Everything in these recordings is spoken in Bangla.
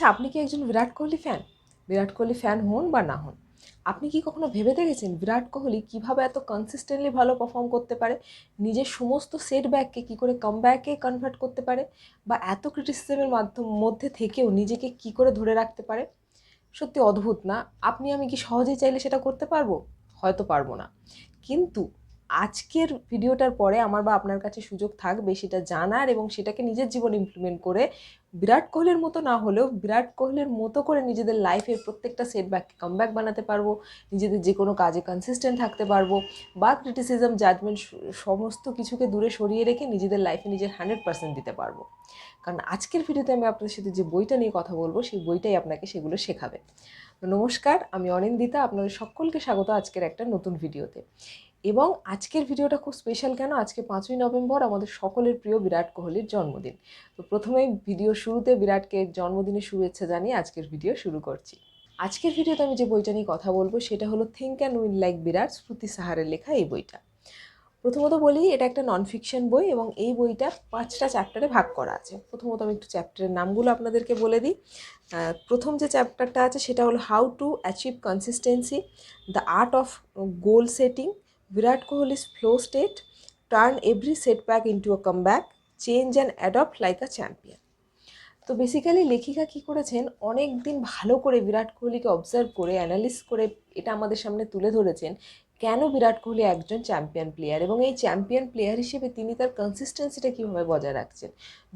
আচ্ছা আপনি কি একজন বিরাট কোহলি ফ্যান বিরাট কোহলি ফ্যান হন বা না হন? আপনি কি কখনো ভেবে দেখেছেন বিরাট কোহলি কীভাবে এত কনসিস্টেন্টলি ভালো পারফর্ম করতে পারে? নিজের সমস্ত সেটব্যাককে কী করে কামব্যাকে কনভার্ট করতে পারে? বা এত ক্রিটিসিজমের মাধ্যম, মধ্যে থেকেও নিজেকে কি করে ধরে রাখতে পারে? সত্যি অদ্ভুত না? আপনি, আমি কি সহজেই চাইলে সেটা করতে পারব? হয়তো পারব না। কিন্তু আজকের ভিডিওটার পরে আমার বা আপনার কাছে সুযোগ থাকবে সেটা জানার এবং সেটাকে নিজের জীবনে ইমপ্লিমেন্ট করে বিরাট কোহলির মতো না হলেও বিরাট কোহলির মতো করে নিজেদের লাইফের প্রত্যেকটা সেটব্যাককে কামব্যাক বানাতে পারব, নিজেদের যে কোনো কাজে কনসিস্টেন্ট থাকতে পারব বা ক্রিটিসিজম জাজমেন্ট সমস্ত কিছুকে দূরে সরিয়ে রেখে নিজেদের লাইফে নিজের হান্ড্রেড পার্সেন্ট দিতে পারব। কারণ আজকের ভিডিওতে আমি আপনাদের সাথে যে বইটা নিয়ে কথা বলব, সেই বইটাই আপনাকে সেগুলো শেখাবে। নমস্কার, আমি অনিন্দিতা, আপনাদের সকলকে স্বাগত আজকের একটা নতুন ভিডিওতে। এবং আজকের ভিডিওটা খুব স্পেশাল কেন? আজকে পাঁচই নভেম্বর আমাদের সকলের প্রিয় বিরাট কোহলির জন্মদিন। তো প্রথমেই ভিডিও শুরুতে বিরাটকে জন্মদিনের শুভেচ্ছা জানিয়ে আজকের ভিডিও শুরু করছি। আজকের ভিডিওতে আমি যে বইটা নিয়ে কথা বলব, সেটা হলো think and win like Virat Smriti সাহারের লেখা এই বইটা। প্রথমত বলি, এটা একটা নন ফিকশন বই এবং এই বইটা পাঁচটা চ্যাপ্টারে ভাগ করা আছে। প্রথমত আমি একটু চ্যাপ্টারের নামগুলো আপনাদেরকে বলে দিই। প্রথম যে চ্যাপ্টারটা আছে, সেটা হলো how to achieve consistency the art of goal setting Virat Kohli's flow state turn every setback into a comeback change and adopt like a champion তো বেসিক্যালি লেখিকা কী করেছেন? অনেক দিন ভালো করে বিরাট কোহলিকে অবজার্ভ করে অ্যানালিস করে এটা আমাদের সামনে তুলে ধরেছেন কেন বিরাট কোহলি একজন চ্যাম্পিয়ন প্লেয়ার এবং এই চ্যাম্পিয়ন প্লেয়ার হিসেবে তিনি তার কনসিস্টেন্সিটা কীভাবে বজায় রাখছেন?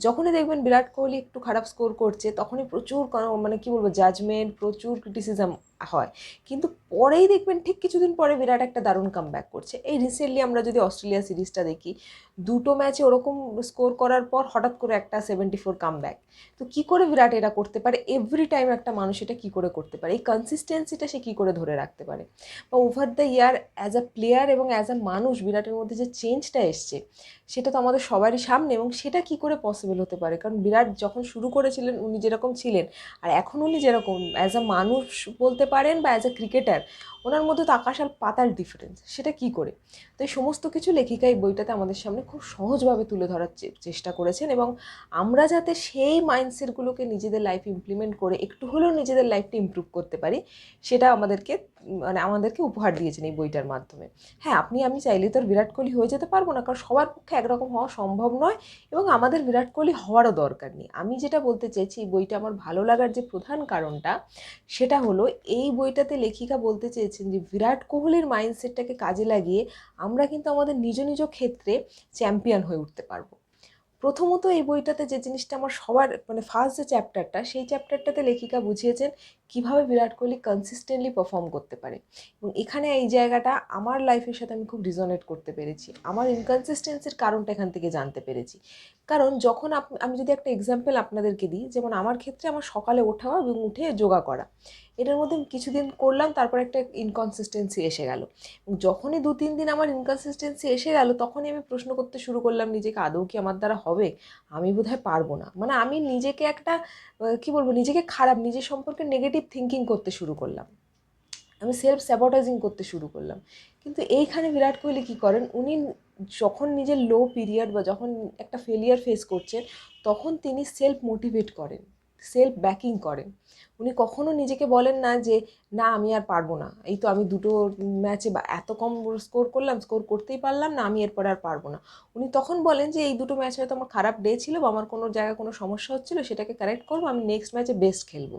যখনই দেখবেন বিরাট কোহলি একটু খারাপ স্কোর করছে, তখনই প্রচুর মানে কী বলব জাজমেন্ট প্রচুর ক্রিটিসিজম হয়। কিন্তু পরেই দেখবেন ঠিক কিছুদিন পরে বিরাট একটা দারুণ কাম ব্যাক করছে। এই রিসেন্টলি আমরা যদি অস্ট্রেলিয়া সিরিজটা দেখি, দুটো ম্যাচে ওরকম স্কোর করার পর হঠাৎ করে একটা সেভেন্টি ফোর কাম ব্যাক তো কী করে বিরাট এটা করতে পারে? এভরি টাইম একটা মানুষ এটা কী করে করতে পারে? এই কনসিস্টেন্সিটা সে কী করে ধরে রাখতে পারে? বা over the year as a player এবং অ্যাজ আ মানুষ বিরাটের মধ্যে যে চেঞ্জটা এসছে, সেটা তো আমাদের সবারই সামনে এবং সেটা কী করে পসিবল হতে পারে? কারণ বিরাট যখন শুরু করেছিলেন, উনি যেরকম ছিলেন, আর এখন উনি যেরকম অ্যাজ আ মানুষ বলতে পারেন বা অ্যাজ এ ক্রিকেটার ওনার মধ্যে তো আকাশ আর পাতার ডিফারেন্স সেটা কি করে? তো এই সমস্ত কিছু লেখিকা এই বইটাতে আমাদের সামনে খুব সহজভাবে তুলে ধরার চেষ্টা করেছেন এবং আমরা যাতে সেই মাইন্ডসেটগুলোকে নিজেদের লাইফ ইমপ্লিমেন্ট করে একটু হলেও নিজেদের লাইফটা ইম্প্রুভ করতে পারি, সেটা আমাদেরকে মানে আমাদেরকে উপহার দিয়েছেন এই বইটার মাধ্যমে। হ্যাঁ আপনি, আমি চাইলে তো বিরাট কোহলি হয়ে যেতে পারব না, কারণ সবার পক্ষে একরকম হওয়া সম্ভব নয় এবং আমাদের বিরাট কোহলি হওয়ারও দরকার নেই। আমি যেটা বলতে চাইছি, এই বইটা আমার ভালো লাগার যে প্রধান কারণটা, সেটা হলো এই বইটাতে লেখিকা বলতে চেয়েছেন যে, বিরাট কোহলির মাইন্ডসেটটাকে কাজে লাগিয়ে আমরা কিন্তু আমাদের নিজ নিজ ক্ষেত্রে চ্যাম্পিয়ন হয়ে উঠতে পারব। প্রথমত এই বইটাতে যে জিনিসটা আমার সবার মানে ফার্স্ট যে চ্যাপ্টারটা সেই চ্যাপ্টারটাতে লেখিকা বুঝিয়েছেন কীভাবে বিরাট কোহলি কনসিস্টেন্টলি পারফর্ম করতে পারে? এবং এখানে এই জায়গাটা আমার লাইফের সাথে আমি খুব রিজনেট করতে পেরেছি। আমার ইনকনসিস্টেন্সির কারণটা এখান থেকে জানতে পেরেছি। কারণ যখন আমি যদি একটা এক্সাম্পল আপনাদেরকে দিই, যেমন আমার ক্ষেত্রে আমার সকালে ওঠা এবং উঠে যোগা করা। এটার মধ্যে কিছুদিন করলাম, তারপর একটা ইনকনসিস্টেন্সি এসে গেল। যখনই দু, তিন দিন আমার ইনকনসিস্টেন্সি এসে গেল, তখনই আমি প্রশ্ন করতে শুরু করলাম, নিজেকে আদৌ কি আমার দ্বারা হবে? আমি বোধহয় পারব না। মানে আমি নিজেকে একটা কি বলব? নিজেকে খারাপ, নিজের সম্পর্কে নেগেটিভ থিঙ্কিং করতে শুরু করলাম। আমি সেলফ স্যাবটাইজিং করতে শুরু করলাম। কিন্তু এইখানে বিরাট কোহলি কী করেন? উনি যখন নিজের লো পিরিয়ড বা যখন একটা ফেলিয়ার ফেস করছেন, তখন তিনি সেলফ মোটিভেট করেন সেলফ ব্যাকিং করেন। উনি কখনো নিজেকে বলেন না যে, না, আমি আর পারব না। এই তো আমি দুটো ম্যাচে বা এত কম স্কোর করলাম স্কোর করতেই পারলাম না, আমি এরপরে আর পারব না। উনি তখন বলেন যে, এই দুটো ম্যাচ হয়তো আমার খারাপ ডে ছিল বা আমার কোনো জায়গায় কোনো সমস্যা হচ্ছিল, সেটাকে কারেক্ট করব, আমি নেক্সট ম্যাচে বেস্ট খেলব।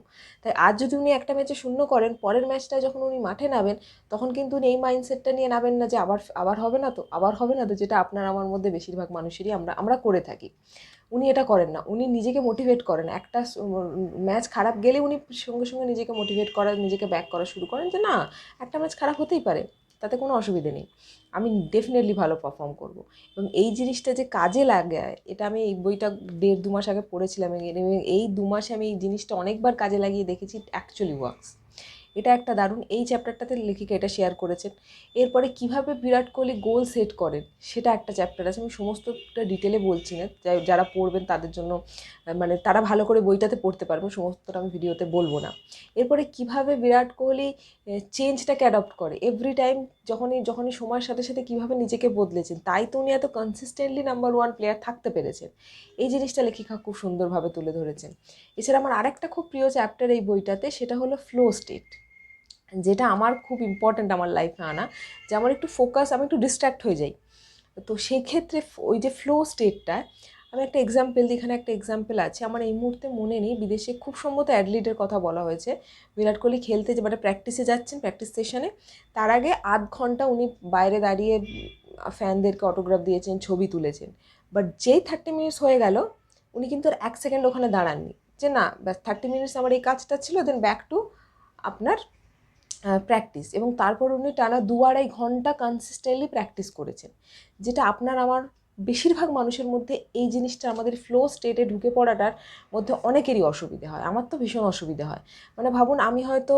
তাই আজ যদি উনি একটা ম্যাচে শূন্য করেন, পরের ম্যাচটা যখন উনি মাঠে নামেন, তখন কিন্তু উনি এই মাইন্ডসেটটা নিয়ে নামেন না যে, আবার আবার হবে না তো, আবার হবে না তো, যেটা আপনার আমার মধ্যে বেশিরভাগ মানুষেরই আমরা আমরা করে থাকি। উনি এটা করেন না। উনি নিজেকে মোটিভেট করেন। একটা ম্যাচ খারাপ গেলে উনি সঙ্গে সঙ্গে নিজেকে মোটিভেট করা, নিজেকে ব্যাক করা শুরু করেন যে না, একটা ম্যাচ খারাপ হতেই পারে, তাতে কোনো অসুবিধে নেই। আমি ডেফিনেটলি ভালো পারফর্ম করব। এবং এই জিনিসটা যে কাজে লাগে, এটা আমি এই বইটা দেড় দু মাস আগে পড়েছিলাম এই দু মাসে আমি এই জিনিসটা অনেকবার কাজে লাগিয়ে দেখেছি অ্যাকচুয়ালি ওয়ার্কস এটা একটা দারুণ, এই চ্যাপ্টারটাতে লেখিকা এটা শেয়ার করেছেন। এরপরে কীভাবে বিরাট কোহলি গোল সেট করেন, সেটা একটা চ্যাপ্টার আছে, আমি সমস্তটা ডিটেলে বলছি না যারা পড়বেন তাদের জন্য মানে তারা ভালো করে বইটাতে পড়তে পারবেন, সমস্তটা আমি ভিডিওতে বলব না। এরপরে কীভাবে বিরাট কোহলি চেঞ্জটাকে অ্যাডপ্ট করে এভরি টাইম যখনই যখনই সময়ের সাথে সাথে কীভাবে নিজেকে বদলেছেন, তাই তো উনি এত কনসিস্টেন্টলি নাম্বার ওয়ান প্লেয়ার থাকতে পেরেছেন। এই জিনিসটা লেখিকা খুব সুন্দরভাবে তুলে ধরেছেন। এছাড়া আমার আরেকটা খুব প্রিয় চ্যাপ্টার এই বইটাতে, সেটা হলো ফ্লো স্টেট যেটা আমার খুব ইম্পর্ট্যান্ট আমার লাইফে আনা, যে আমার একটু ফোকাস আমি একটু ডিস্ট্র্যাক্ট হয়ে যাই। তো সেই ক্ষেত্রে ওই যে ফ্লো স্টেটটা আমি একটা এক্সাম্পল এখানে একটা এক্সাম্পল আছে, আমার এই মুহূর্তে মনে নেই, বিদেশে খুব সম্ভবত অ্যাডলিডের কথা বলা হয়েছে। বিরাট কোহলি খেলতে যে মানে প্র্যাকটিসে যাচ্ছেন প্র্যাকটিস সেশনে তার আগে আধ ঘণ্টা উনি বাইরে দাঁড়িয়ে ফ্যানদেরকে অটোগ্রাফ দিয়েছেন, ছবি তুলেছেন। বাট যেই থার্টি মিনিটস হয়ে গেল, উনি কিন্তু আর এক সেকেন্ড ওখানে দাঁড়াননি। যে না, ব্যাস থার্টি মিনিটস আমার এই কাজটা ছিল দেন ব্যাক টু আপনার প্র্যাকটিস এবং তারপর উনি টানা দু আড়াই ঘণ্টা কনসিস্টেন্টলি প্র্যাকটিস করেছেন। যেটা আপনার আমার বেশিরভাগ মানুষের মধ্যে এই জিনিসটা আমাদের ফ্লো স্টেটে ঢুকে পড়াটার মধ্যে অনেকেরই অসুবিধে হয়। আমার তো ভীষণ অসুবিধে হয়। মানে ভাবুন, আমি হয়তো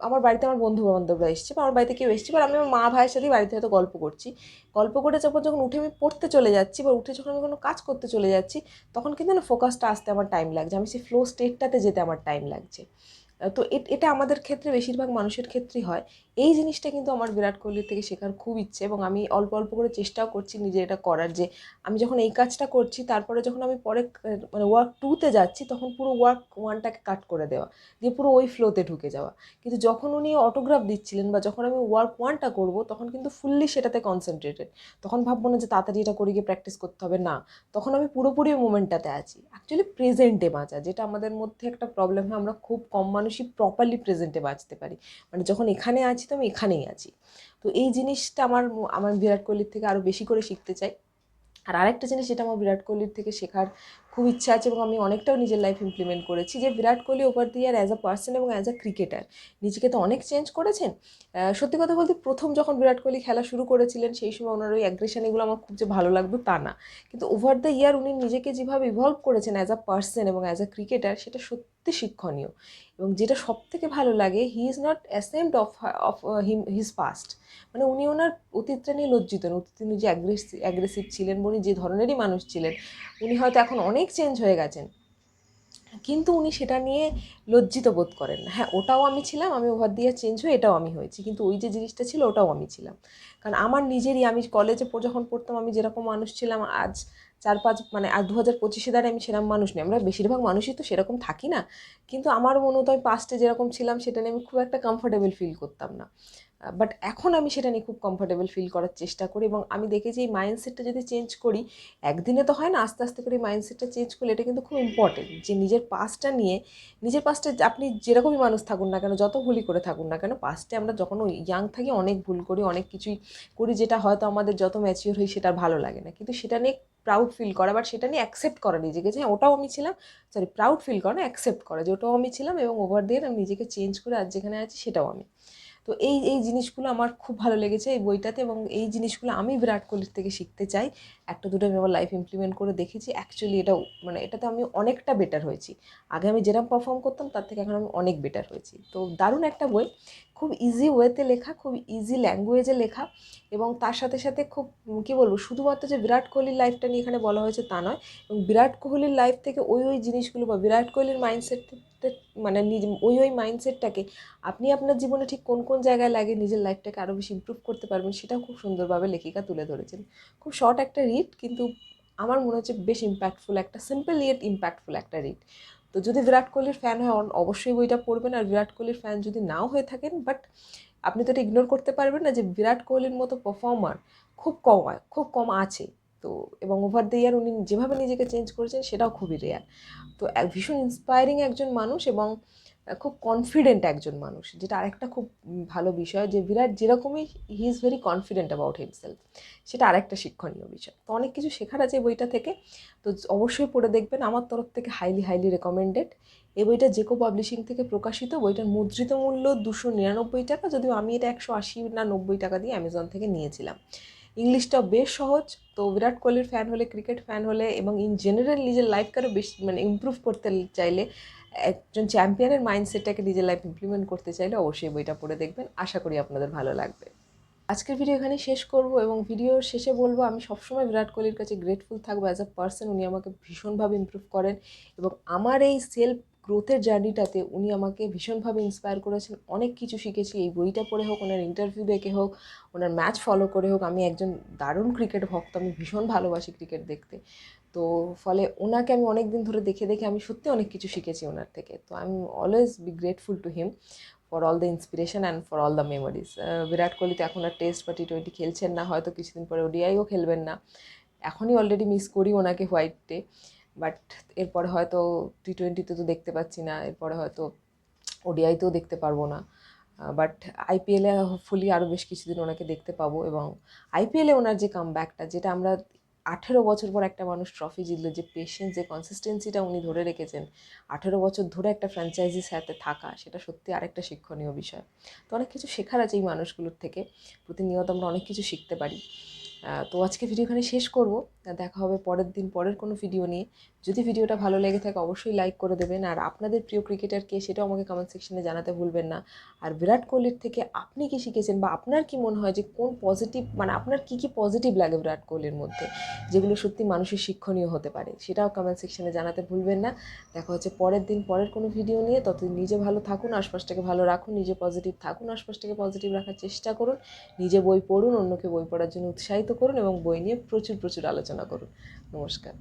আমার বাড়িতে আমার বন্ধু বান্ধবরা এসছে বা আমার বাড়িতে কেউ এসছে, বা আমি আমার মা ভাইয়ের সাথেই বাড়িতে হয়তো গল্প করছি। গল্প করে যারপর যখন উঠে আমি পড়তে চলে যাচ্ছি বা উঠে যখন আমি কোনো কাজ করতে চলে যাচ্ছি, তখন কিন্তু না ফোকাসটা আসতে আমার টাইম লাগছে। আমি সেই ফ্লো স্টেটটাতে যেতে আমার টাইম লাগছে। তো এটা আমাদের ক্ষেত্রে, বেশিরভাগ মানুষের ক্ষেত্রেই হয়। এই জিনিসটা কিন্তু আমার বিরাট কোহলির থেকে শেখার খুব ইচ্ছে এবং আমি অল্প অল্প করে চেষ্টাও করছি নিজে এটা করার যে, আমি যখন এই কাজটা করছি, তারপরে যখন আমি পরে মানে ওয়ার্ক টুতে যাচ্ছি, তখন পুরো ওয়ার্ক ওয়ানটাকে কাট করে দেওয়া, দিয়ে পুরো ওই ফ্লোতে ঢুকে যাওয়া। কিন্তু যখন উনি অটোগ্রাফ দিচ্ছিলেন বা যখন আমি ওয়ার্ক ওয়ানটা করব, তখন কিন্তু ফুললি সেটাতে কনসেন্ট্রেটেড তখন ভাববো না যে তাড়াতাড়ি এটা করে গিয়ে প্র্যাকটিস করতে হবে, না। তখন আমি পুরোপুরি মোমেন্টটাতে আছি। অ্যাকচুয়ালি প্রেজেন্টে বাঁচা, যেটা আমাদের মধ্যে একটা প্রবলেম হয়, আমরা খুব কম মানুষই প্রপারলি প্রেজেন্টে বাঁচতে পারি। মানে যখন এখানে আছি তো আমি এখানেই আছি। তো এই জিনিসটা আমার আমার বিরাট কোহলির থেকে আরও বেশি করে শিখতে চাই। আর আরেকটা জিনিস যেটা আমার বিরাট কোহলির থেকে শেখার খুব ইচ্ছা আছে এবং আমি অনেকটাও নিজের লাইফ ইমপ্লিমেন্ট করেছি যে Virat Kohli over the year as a person এবং অ্যাজ আ ক্রিকেটার নিজেকে তো অনেক চেঞ্জ করেছেন। সত্যি কথা বলতে প্রথম যখন বিরাট কোহলি খেলা শুরু করেছিলেন সেই সময় ওনার ওই অ্যাগ্রেশন এগুলো আমার খুব যে ভালো লাগতো তা না। কিন্তু ওভার দ্য ইয়ার উনি নিজেকে যেভাবে ইভলভ করেছেন অ্যাজ আ পার্সন এবং অ্যাজ আ ক্রিকেটার সেটা সত্যি শিক্ষণীয় এবং যেটা সব থেকে ভালো লাগে he is not ashamed of of him his past মানে উনি ওনার অতীতটা নিয়ে লজ্জিত না, অতীতে উনি যে অ্যাগ্রেসিভ অ্যাগ্রেসিভ ছিলেন উনি যে ধরনেরই মানুষ ছিলেন, উনি হয়তো এখন অনেক চেঞ্জ হয়ে গেছেন। কিন্তু উনি সেটা নিয়ে লজ্জিত বোধ করেন হ্যাঁ ওটাও আমি ছিলাম, আমি ওভার দিয়ে চেঞ্জ হয়ে এটাও আমি হয়েছি। কিন্তু ওই যে জিনিসটা ছিল, ওটাও আমি ছিলাম। কারণ আমার নিজেরই, আমি কলেজে যখন পড়তাম, আমি যেরকম মানুষ ছিলাম, আজ চার পাঁচ মানে আর দু হাজার পঁচিশে দ্বারা আমি সেরকম মানুষ নেই। আমরা বেশিরভাগ মানুষই তো সেরকম থাকি না। কিন্তু আমার মনে হতো আমি পাস্টে যেরকম ছিলাম, সেটা নিয়ে আমি খুব একটা কমফোর্টেবল ফিল করতাম না। বাট এখন আমি সেটা নিয়ে খুব কমফোর্টেবল ফিল করার চেষ্টা করি এবং আমি দেখেছি এই মাইন্ডসেটটা যদি চেঞ্জ করি, একদিনে তো হয় না, আস্তে আস্তে করে মাইন্ডসেটটা চেঞ্জ করলে এটা কিন্তু খুব ইম্পর্টেন্ট যে নিজের পাস্টটা নিয়ে, নিজের পাস্টে আপনি যেরকমই মানুষ থাকুন না কেন, যত ভুলই করে থাকুন না কেন পাস্টে আমরা যখন ইয়াং থাকি, অনেক ভুল করি, অনেক কিছুই করি, যেটা হয়তো আমাদের যত ম্যাচিওর হই, সেটা ভালো লাগে না। কিন্তু সেটা নিয়ে প্রাউড ফিল করা বাট সেটা নিয়ে অ্যাকসেপ্ট করা নিজেকে যে ওটাও আমি ছিলাম সরি প্রাউড ফিল করা না অ্যাকসেপ্ট করা যে ওটাও আমি ছিলাম এবং ওভার দিয়ে আমি নিজেকে চেঞ্জ করে আজ যেখানে আছি সেটাও আমি। তো এই এই জিনিসগুলো আমার খুব ভালো লেগেছে এই বইটাতে এবং এই জিনিসগুলো আমি বিরাট কোহলির থেকে শিখতে চাই। একটা দুটো আমি আমার লাইফ ইমপ্লিমেন্ট করে দেখেছি। অ্যাকচুয়ালি এটা মানে এটাতে আমি অনেকটা বেটার হয়েছি। আগে আমি যেরকম পারফর্ম করতাম, তার থেকে এখন আমি অনেক বেটার হয়েছি। তো দারুণ একটা বই। খুব ইজি ওয়েতে লেখা, খুব ইজি ল্যাঙ্গুয়েজে লেখা এবং তার সাথে সাথে খুব কী বলব, শুধুমাত্র যে বিরাট কোহলির লাইফটা নিয়ে এখানে বলা হয়েছে তা নয় এবং বিরাট কোহলির লাইফ থেকে ওই ওই জিনিসগুলো বা বিরাট কোহলির মাইন্ডসেট মানে নিজ, ওই ওই মাইন্ডসেটটাকে আপনি আপনার জীবনে ঠিক কোন কোন জায়গায় লাগে নিজের লাইফটাকে আরও বেশি ইমপ্রুভ করতে পারবেন সেটাও খুব সুন্দরভাবে লেখিকা তুলে ধরেছেন। খুব শর্ট একটা রিড কিন্তু আমার মনে হচ্ছে বেশ ইম্প্যাক্টফুল একটা সিম্পল ইয়েট ইম্প্যাক্টফুল একটা রিড তো যদি বিরাট কোহলির ফ্যান হয় অবশ্যই বইটা পড়বেন। আর বিরাট কোহলির ফ্যান যদি নাও হয়ে থাকেন বাট আপনি তো এটা ইগনোর করতে পারবেন না যে বিরাট কোহলির মতো পারফর্মার খুব কম হয় খুব কম আছে। তো এবং ওভার দ্য ইয়ার উনি যেভাবে নিজেকে চেঞ্জ করেছেন, সেটাও খুবই রেয়ার তো ভীষণ ইন্সপায়ারিং একজন মানুষ এবং খুব কনফিডেন্ট একজন মানুষ, যেটা আরেকটা খুব ভালো বিষয় যে বিরাট যেরকমই he is very confident about himself সেটা আরেকটা শিক্ষণীয় বিষয়। তো অনেক কিছু শেখার আছে বইটা থেকে, তো অবশ্যই পড়ে দেখবেন। আমার তরফ থেকে হাইলি হাইলি রেকমেন্ডেড এই বইটা জেকো পাবলিশিং থেকে প্রকাশিত। বইটার মুদ্রিত মূল্য দুশো নিরানব্বই টাকা, যদিও আমি এটা একশো আশি না নব্বই টাকা দিয়ে অ্যামাজন থেকে নিয়েছিলাম। ইংলিশটা বেশ সহজ। তো বিরাট কোহলির ফ্যান হলে ক্রিকেট ফ্যান হলে এবং ইন জেনারেল নিজের লাইফকে আরও বেশি মানে ইমপ্রুভ করতে চাইলে, একজন চ্যাম্পিয়নের মাইন্ডসেটটাকে নিজের লাইফ ইমপ্লিমেন্ট করতে চাইলে অবশ্যই বইটা পড়ে দেখবেন। আশা করি আপনাদের ভালো লাগবে। আজকের ভিডিও এখানে শেষ করব এবং ভিডিওর শেষে বলব, আমি সবসময় বিরাট কোহলির কাছে গ্রেটফুল থাকব অ্যাজ আ পার্সন উনি আমাকে ভীষণভাবে ইমপ্রুভ করেন এবং আমার এই সেলফ গ্রোথের জার্নিটাতে উনি আমাকে ভীষণভাবে ইন্সপায়ার করেছেন। অনেক কিছু শিখেছি, এই বইটা পড়ে হোক, ওনার ইন্টারভিউ দেখে হোক, ওনার ম্যাচ ফলো করে হোক, আমি একজন দারুণ ক্রিকেট ভক্ত, আমি ভীষণ ভালোবাসি ক্রিকেট দেখতে। তো ফলে ওনাকে আমি অনেক দিন ধরে দেখে দেখে আমি সত্যি অনেক কিছু শিখেছি ওনার থেকে। তো আমি always be grateful to him for all the inspiration and for all the memories Virat Kohli তো এখন আর টেস্ট বা টি টোয়েন্টি খেলছেন না, হয়তো কিছুদিন পরে ওডিআইও খেলবেন না। এখনই অলরেডি মিস করি ওনাকে হোয়াইটে বাট এরপরে হয়তো টি টোয়েন্টিতে তো দেখতে পাচ্ছি না, এরপরে হয়তো ওডিআইতেও দেখতে পারব না। বাট আইপিএলে হোপফুলি আরও বেশ কিছুদিন ওনাকে দেখতে পাবো এবং আইপিএলে ওনার যে কামব্যাকটা যেটা আমরা আঠেরো বছর পর একটা মানুষ ট্রফি জিতলো, যে পেশেন্স যে কনসিস্টেন্সিটা উনি ধরে রেখেছেন, আঠেরো বছর ধরে একটা ফ্র্যাঞ্চাইজির সাথে থাকা, সেটা সত্যি আরেকটা শিক্ষণীয় বিষয়। তো অনেক কিছু শেখার আছে এই মানুষগুলোর থেকে, প্রতিনিয়ত আমরা অনেক কিছু শিখতে পারি। তো আজকে ভিডিও এখানে শেষ করব। দেখা হবে পরের দিন, পরের কোনো ভিডিও নিয়ে। যদি ভিডিওটা ভালো লেগে থাকে, অবশ্যই লাইক করে দেবেন। আর আপনাদের প্রিয় ক্রিকেটার কে, সেটাও আমাকে কমেন্ট সেকশনে জানাতে ভুলবেন না। আর বিরাট কোহলির থেকে আপনি কি শিখেছেন বা আপনার কি মনে হয় যে কোন পজিটিভ মানে আপনার কি কি পজিটিভ লাগে বিরাট কোহলির মধ্যে? যেগুলো সত্যি মানুষের শিক্ষণীয় হতে পারে। সেটাও কমেন্ট সেকশনে জানাতে ভুলবেন না। দেখা হচ্ছে পরের দিন, পরের কোনো ভিডিও নিয়ে। ততদিন নিজে ভালো থাকুন, আশপাশটাকে ভালো রাখুন, নিজে পজিটিভ থাকুন, আশপাশটাকে পজিটিভ রাখার চেষ্টা করুন। নিজে বই পড়ুন, অন্যকে বই পড়ার জন্য উৎসাহিত করুন এবং বই নিয়ে প্রচুর প্রচুর আলোচনা করুন। নমস্কার।